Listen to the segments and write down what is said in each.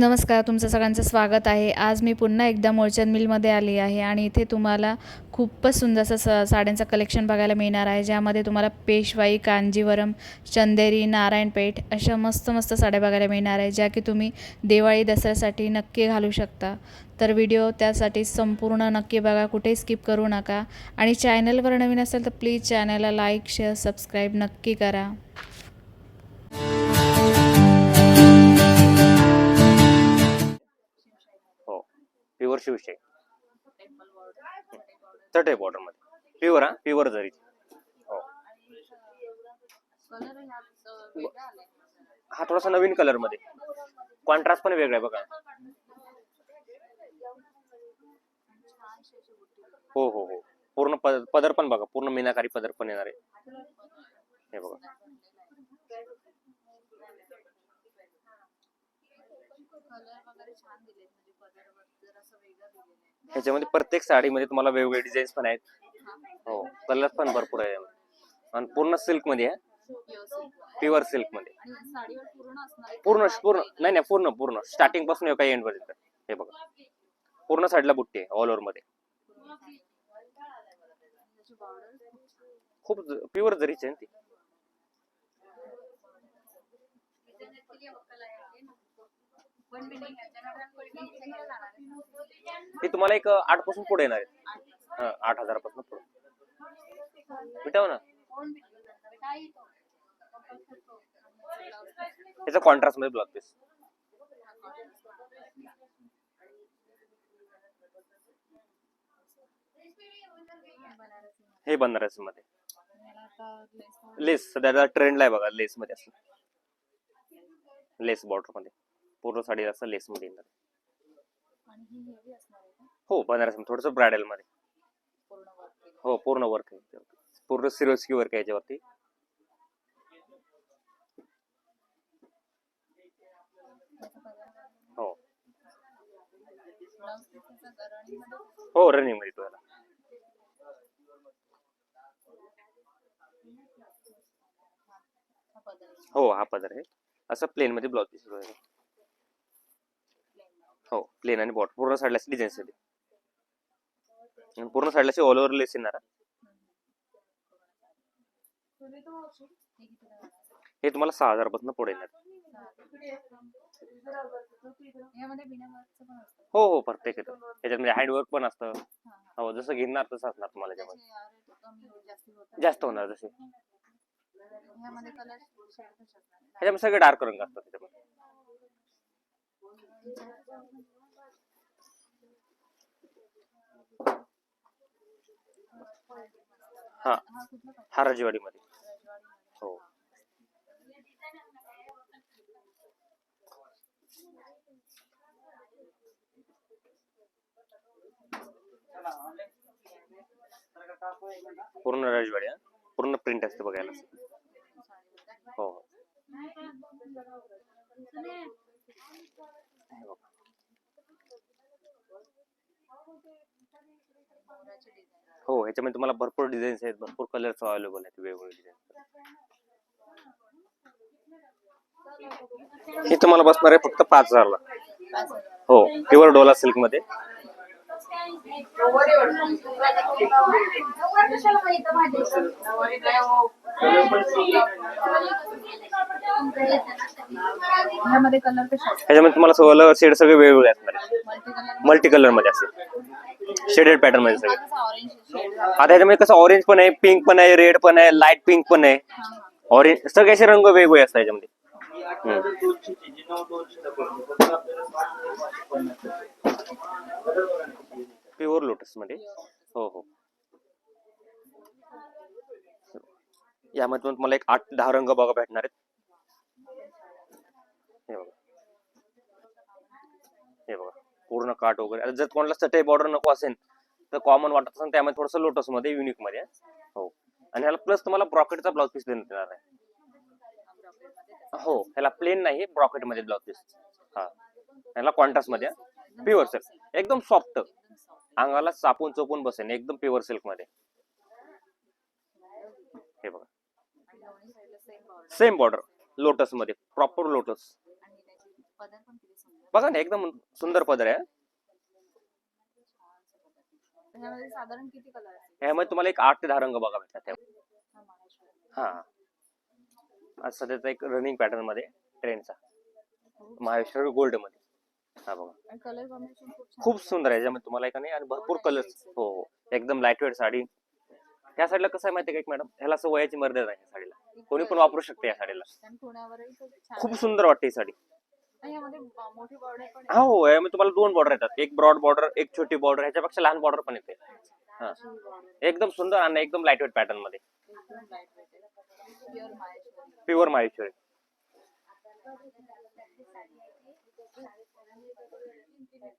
नमस्कार तुमचं सगळ्यांचं स्वागत आहे. आज मी पुन्हा एकदा मोळचंद मिलमध्ये आली आहे आणि इथे तुम्हाला खूपच सुंदर असं स साड्यांचं कलेक्शन बघायला मिळणार आहे ज्यामध्ये तुम्हाला पेशवाई कांजीवरम चंदेरी नारायणपेठ अशा मस्त मस्त साड्या बघायला मिळणार आहे ज्या की तुम्ही दिवाळी दसऱ्यासाठी नक्की घालू शकता. तर व्हिडिओ त्यासाठी संपूर्ण नक्की बघा कुठेही स्किप करू नका. आणि चॅनलवर नवीन असेल तर प्लीज चॅनलला लाईक शेअर सबस्क्राईब नक्की करा. प्युअर शिवशे बॉर्डरमध्ये. प्युअर हा? प्युअर जरी हो. हा थोडासा नवीन कलरमध्ये. कॉन्ट्रास्ट पण वेगळा आहे बघा. हो हो हो. पूर्ण पदर पण बघा. पूर्ण मीनाकारी पदर पण येणार आहे. हे बघा. ह्याच्यामध्ये प्रत्येक साडीमध्ये तुम्हाला वेगवेगळे डिझाईन्स पण आहेत. हो कलर पण भरपूर आहे. आणि पूर्ण सिल्कमध्ये आहे. प्युअर सिल्कमध्ये पूर्ण पूर्ण नाही नाही पूर्ण पूर्ण. स्टार्टिंगपासून काही एंड पर्यंत. हे बघा. पूर्ण साईडला बुट्टी आहे ऑल ओव्हरमध्ये. खूप प्युअर जरीच आहे ना ती. ही तुम्हाला एक आठपासून पुढे येणार आहे. आठ हजारापासून पुढे. भेटाव ना. याचा कॉन्ट्रास्टमध्ये पीस हे बनारसी मध्ये लेस सध्या ट्रेंडला आहे बघा लेस मध्ये असं. लेस बॉर्डरमध्ये. पूर्ण साडी असं लेस मध्ये येणार हो बनारस थोडस ब्रायडलमध्ये. हो पूर्ण वर्क आहे. पूर्ण सिरोस्की वर्क आहे याच्यावरती. हो. हो रनिंगमध्ये तो याला हो हा पदर आहे. असं प्लेन मध्ये ब्लाउज पीस हो प्लेन आणि बॉट पूर्ण साईडला डिझाईन्स आहे आणि पूर्ण साईडला ऑल ओव्हर लेस येणार हा. तुम्हाला सहा हजारपासून पुढे येणार. हो हो प्रत्येक येतं. त्याच्यामध्ये हँडवर्क पण असतं. हो जसं घेणार तसं असणार तुम्हाला त्याच्यामध्ये जास्त होणार जसे. ह्याच्यामध्ये सगळे डार्क रंग असतात त्याच्यामध्ये. हा हा राजवाडीमध्ये. हो. पूर्ण राजवाडी हा? पूर्ण प्रिंट असते बघायला. हो. हो. हो हे बघा. हो ह्याच्यामध्ये तुम्हाला भरपूर डिझाईन्स आहेत भरपूर कलर्स अवेलेबल आहेत वेगवेगळे डिझाईन हे तुम्हाला बसणार आहे फक्त पाच हजारला. हो प्युअर डोला सिल्कमध्ये. ह्यामध्ये कलर कसे ह्याच्यामध्ये तुम्हाला सगळं शेड सगळे वेगवेगळे असणार मल्टी कलरमध्ये असेल. शेडेड पॅटर्नमध्ये सगळे. आता ह्याच्यामध्ये कसं ऑरेंज पण आहे पिंक पण आहे रेड पण आहे लाइट पिंक पण आहे. ऑरेंज सगळे असे रंग वेगवेगळे असतात ह्याच्यामध्ये प्युअर लोटस मध्ये हो हो. यामध्ये पण तुम्हाला एक आठ दहा रंग बघा भेटणार आहेत. हे बघा. हे बघा. पूर्ण काट वगैरे. जर कोणाला चटई बॉर्डर नको असेल तर कॉमन वाटत असेल त्यामध्ये थोडस लोटसमध्ये युनिकमध्ये. हो. आणि ह्याला प्लस तुम्हाला ब्रॉकेटचा ब्लाउज पीस देण्यात येणार आहे. हो. ह्याला प्लेन नाही ब्रॉकेटमध्ये ब्लाउज पीस हा. ह्याला कॉन्ट्रास्टमध्ये. प्युअर सर एकदम सॉफ्ट अंगाला चापून चोपून बसेल एकदम प्युअर सिल्कमध्ये. हे बघा. सेम बॉर्डर लोटसमध्ये प्रॉपर लोटस बघा ना एकदम सुंदर पदर आहे. ह्यामध्ये तुम्हाला एक आठ ते दहा रंग बघा भेटतात हा, सध्याचा एक रनिंग पॅटर्नमध्ये ट्रेंडचा माहेश्वर गोल्डमध्ये. हा बघा. कलर कॉम्बिनेशन खूप छान खूप आहे. सुंदर आहे याच्यामध्ये तुम्हाला का नाही आणि भरपूर कलर्स हो हो. एकदम लाइट वेट साडी. ह्या साडीला कसं आहे माहिती आहे का एक मॅडम ह्याला असं वयाची मर्यादा नाही या साडीला. कोणी पण वापरू शकते या साडीला. आणि खूप छान खूप आहे. सुंदर वाटते ही साडी. आणि यामध्ये ब- मोठी बॉर्डर पण हा हो यामध्ये तुम्हाला दोन बॉर्डर येतात. एक ब्रॉड बॉर्डर एक छोटी बॉर्डर ह्याच्यापेक्षा लहान बॉर्डर पण येते. हा. आहे एकदम सुंदर आणि एकदम लाइट वेट पॅटर्नमध्ये. एकदम आहे. माहेश्वरी. प्युअर माहेश्वरी. हे?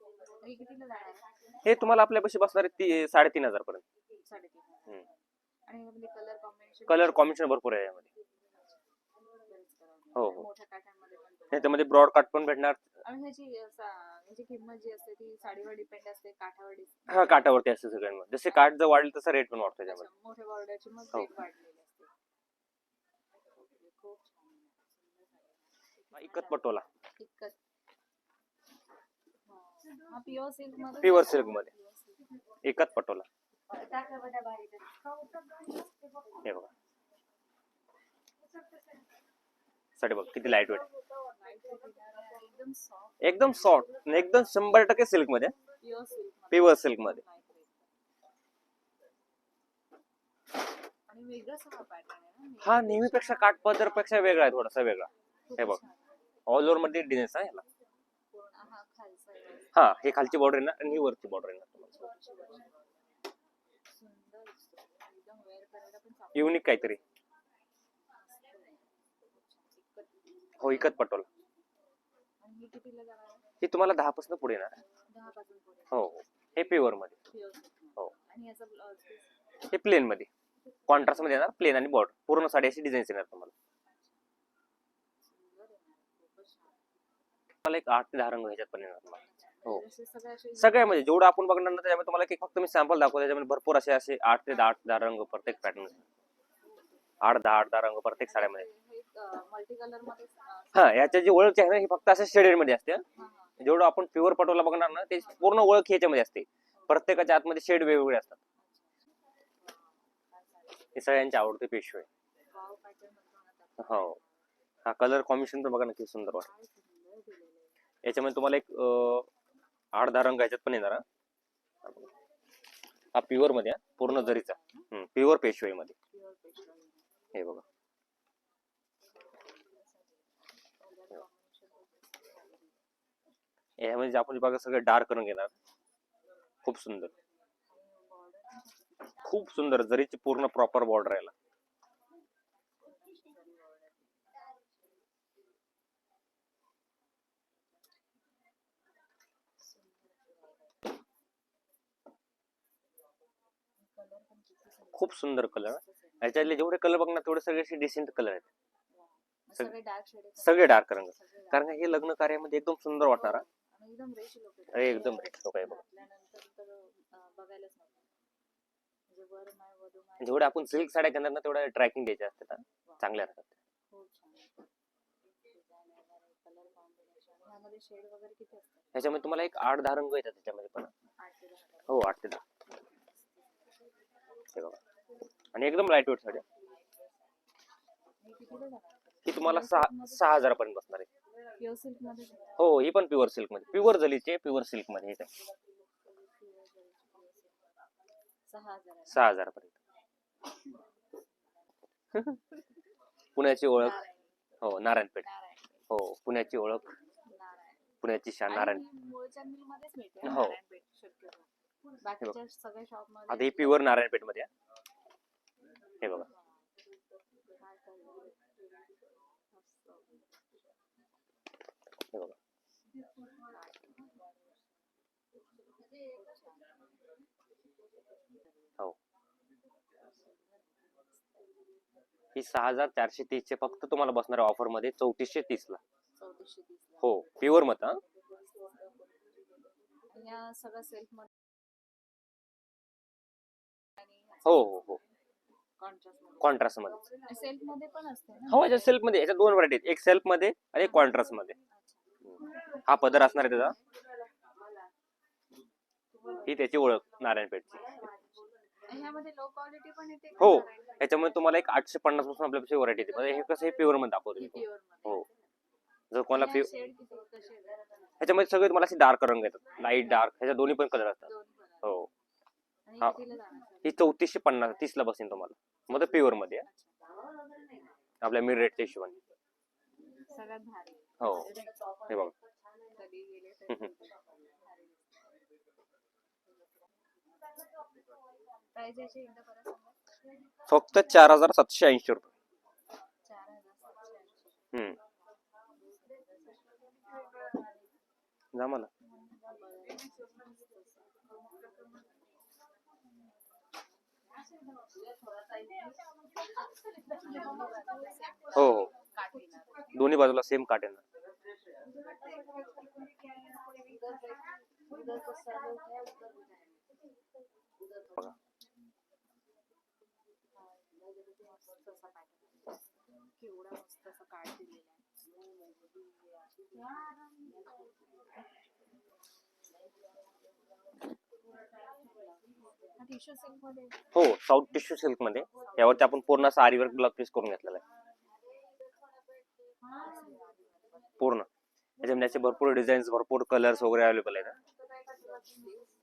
हे तुम्हाला आपल्यापाशी बसणार आहे ती साडेतीन हजार पर्यंत. कलर कॉम्बिनेशन भरपूर आहे यामध्ये. हो, हो. ह्याच्यामध्ये ब्रॉड कट पण भेटणार. हा काटावरती असते सगळ्यांमध्ये जसे काठ जर वाढेल तसा रेट पण वाढतो त्याच्यामध्ये मोठ्या बॉर्डरची मग हो. रेट वाढलेली असते खूप छान आहे. हा, इकत पटोला इतकंच. हा प्युअर सिल्कमध्ये. मध्ये. एकच पटोला. हे बघा. साडी बघ किती लाइट वेट एकदम सॉफ्ट एकदम सॉफ्ट एकदम शंभर टक्के सिल्कमध्ये. प्युअर सिल्कमध्ये. हा नेहमीपेक्षा काठ पदरपेक्षा वेगळा आहे थोडासा वेगळा. हे बघ. ऑल ओव्हरमध्ये डिझाईन आहे ह्याला पूर्ण हा खालचा आहे. हा हे खालची बॉर्डर ना आणि ही वरची बॉर्डर चांगलं युनिक काहीतरी. हो इकत पटोला. ही तुम्हाला दहा पासून पुढे येणार हो हो हे प्युअरमध्ये. हो. हे प्लेन मध्ये. कॉन्ट्रास्टमध्ये येणार प्लेन आणि बॉर्डर पूर्ण साडी अशी डिझाईन येणार तुम्हाला तुम्हाला एक आठ ते दहा रंग ह्याच्यात पण येणार तुम्हाला. हो. असे सगळे असे सगळ्यामध्ये. जेवढं आपण बघणार ना त्याच्यामध्ये तुम्हाला फक्त मी सॅम्पल दाखवतो. त्याच्यामध्ये भरपूर असे असे आठ ते दहा आठ दहा रंग प्रत्येक पॅटर्न आठ दहा आठ दहा रंग प्रत्येक साड्यामध्ये. हा याच्या जी ओळख आहे ना ही फक्त अशा शेडेडमध्ये असते. जेवढं आपण प्युअर पटोला बघणार ना ते पूर्ण ओळख ह्याच्यामध्ये असते. प्रत्येकाच्या आतमध्ये शेड वेगवेगळे असतात. हे सगळ्यांची आवडते पेशवे. हो. हा कलर कॉम्बिनेशन पण बघा ना किती सुंदर वाटत. याच्यामध्ये तुम्हाला एक आठ दहा रंग याच्यात पण येणार हा. प्युअरमध्ये पूर्ण जरीचा. प्युअर पेशवाई मध्ये. हे बघा. यामध्ये आपण बघा सगळं डार्क करून घेणार. खूप सुंदर. खूप सुंदर जरीची पूर्ण प्रॉपर बॉर्डर याला. खूप सुंदर कलर याच्यातले जेवढे कलर बघणार तेवढे सगळे डिसेंट कलर आहेत. सग- सगळे डार्क शेड सगळे डार्क रंग. कारण का हे लग्न कार्यामध्ये एकदम सुंदर वाटणार हा. आणि एकदम अरे रेट लोक आहे बघा. म्हणजे आपण सिल्क साड्या घेणार ना तेवढ्या ट्रॅकिंग द्यायच्या असतात हा. चांगल्या असतात. ह्याच्यामध्ये तुम्हाला एक आठ दहा रंग येतात त्याच्यामध्ये पण. हो आठ ते दहा. हे बघा. आणि एकदम लाइट वेट साड्या हे तुम्हाला सहा सहा हजारापर्यंत बसणार आहे. प्युअर सिल्कमध्ये? हो ही पण प्युअर सिल्कमध्ये. प्युअर जलीचे प्युअर सिल्कमध्ये हे सहा हजार हजारापर्यंत. पुण्याची ओळख. हो नारायणपेठ. नारायण हो पुण्याची ओळख. पुण्याची शान नारायण. ही. आता ही प्युअर नारायणपेठमध्ये आहे. हे बघा. हे बघा. हो. ही सहा हजार चारशे तीस चे फक्त तुम्हाला बसणार ऑफरमध्ये चौतीसशे तीस ला. हो प्युअर मत हा? हो हो हो. कॉन्ट्रास्टमध्ये सेल्फमध्ये पण असते ना? हो याच्या सेल्फमध्ये याच्या दोन व्हरायटी एक सेल्फमध्ये आणि एक कॉन्ट्रास्टमध्ये. हा पदर असणार आहे त्याचा. ही त्याची ओळख नारायणपेठची. ह्यामध्ये लो क्वालिटी पण येते हो याच्यामुळे तुम्हाला एक आठशे पन्नासपासून आपल्यापेक्षा व्हरायटी येते. म्हणजे हे कसं हे प्युअरमध्ये दाखवतो मी. हो जर कोणाला प्युअर ह्याच्यामध्ये सगळे तुम्हाला असे डार्क रंग येतात. लाइट डार्क ह्याच्या दोन्ही पण कलर असतात. हो. हा. ही चौतीसशे पन्नास तीस ला बसेल तुम्हाला. मग प्युअरमध्ये. आपल्या मिर रेटच्या हिशोबाने. हो. हे बघा. फक्त चार हजार सातशे ऐंशी रुपये. हम्म. जा मला. हो हो. दोन्ही बाजूला सेम काट येणार. केवढा मस्त असं कार्ड दिलेला आहे टिश्यू सिल्कमध्ये हो साऊथ टिश्यू सिल्कमध्ये. यावरती आपण पूर्ण असं आरीवर ब्लॉक पीस करून घेतलेला आहे. पूर्ण. त्याच्यामध्ये असे भरपूर डिझाईन्स भरपूर कलर्स वगैरे अवेलेबल आहेत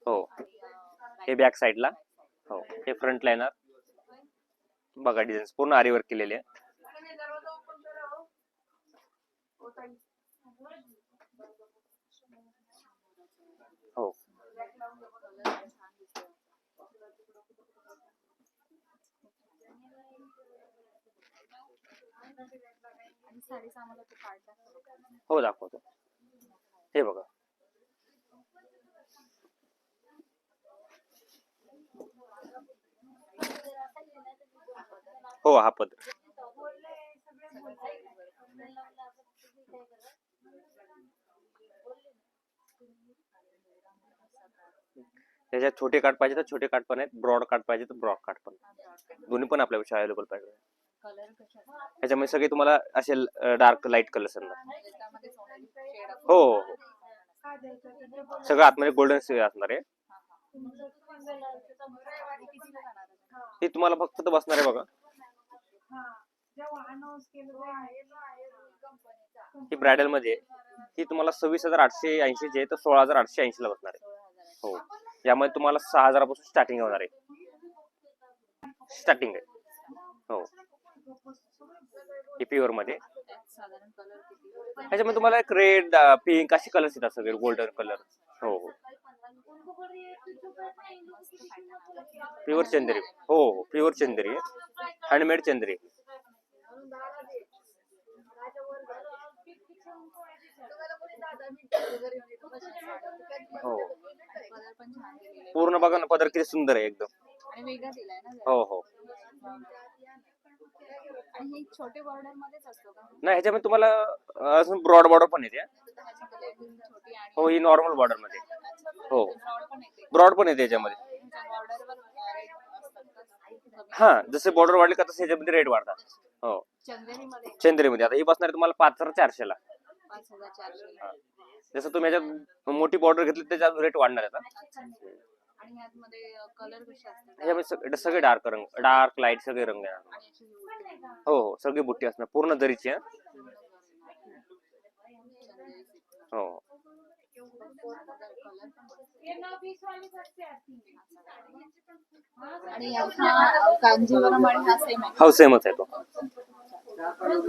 हो. हे. बॅक साईडला हो. हे फ्रंट लाईनर बघा डिझाईन्स पूर्ण आरीवर केलेले आहे. हो, दाखवतो. हे बघा. हो, हा पदर. त्याच्यात छोटे कार्ड पाहिजे तर छोटे कार्ड पण आहेत ब्रॉड कार्ड पाहिजे तर ब्रॉड कार्ड पण दोन्ही पण आपल्यापेक्षा अवेलेबल पाहिजे. ह्याच्यामध्ये सगळे तुम्हाला असे डार्क लाइट कलर्स असणार हो हो हो. सगळं आतमध्ये गोल्डन असणार आहे. ही तुम्हाला फक्त तर बसणार आहे बघा. ही ब्रायडलमध्ये आहे. ही तुम्हाला सव्वीस हजार आठशे ऐंशी ची आहे तर सोळा हजार आठशे ऐंशी ला बसणार आहे. हो. यामध्ये तुम्हाला सहा हजारापासून स्टार्टिंग होणार आहे. स्टार्टिंग आहे. हो. ही प्युअरमध्ये ह्याच्यामध्ये तुम्हाला एक रेड पिंक असे कलर्स येतात सगळे गोल्डन कलर हो हो. प्युअर चंदेरी. हो हो प्युअर चंदेरी हँडमेड चंदेरी हो. पूर्ण बघा ना पदर किती सुंदर आहे एकदम. हो हो. आणि हे छोटे बॉर्डर मध्येच असतो का? नाही ह्याच्यामध्ये तुम्हाला अजून ब्रॉड बॉर्डर पण येते. ह्याच्यामध्ये एकदम छोटी आणि हो ही नॉर्मल बॉर्डरमध्ये. हो. ब्रॉड पण येते ब्रॉड पण येते याच्यामध्ये? हा जसे बॉर्डर वाढले का तसे ह्याच्यामध्ये रेट वाढतात. हो. चंदेरीमध्ये. चंदेरीमध्ये. आता ही बसणार तुम्हाला पाच हजार चारशेला पाच हजार चारशे जसं तुम्ही याच्यात मोठी बॉर्डर घेतली त्याच्यात रेट वाढणार आहे आता. आणि ह्यामध्ये कलर कसे असतात? ह्याच्यामध्ये सग- सगळे डार्क रंग डार्क लाइट सगळे रंग आहे. आणि अशी बुट्टी. हो हो सगळी बुट्टी असणार पूर्ण दरीची आहे हो. आणि हा कांजीवरम आणि हा सेम आहे. हो सेमच आहे तो.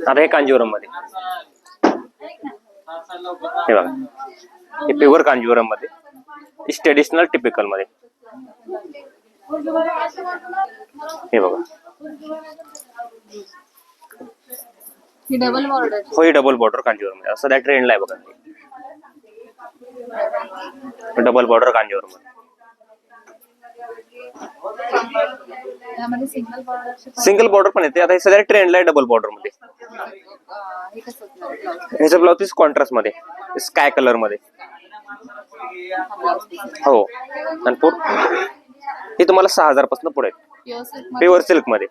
आता हे कांजीवरममध्ये हे बघा. हे प्युअर कांजीवरममध्ये ट्रेडिशनल टिपिकलमध्ये. हे बघा. ही डबल बॉर्डर हो ही डबल बॉर्डर कांजीवरममध्ये सध्या ट्रेंडला आहे बघा. डबल बॉर्डर कांजीवरममध्ये सिंगल बॉर्डर पण येते. आता हे सध्या ट्रेंडला आहे डबल बॉर्डरमध्ये. ब्लाऊज ह्याचं ब्लाउज पीस कॉन्ट्रास्टमध्ये. स्काय कलरमध्ये. हो. आणि हे तुम्हाला सहा हजारपासून पुढे प्युअर सिल्कमध्ये.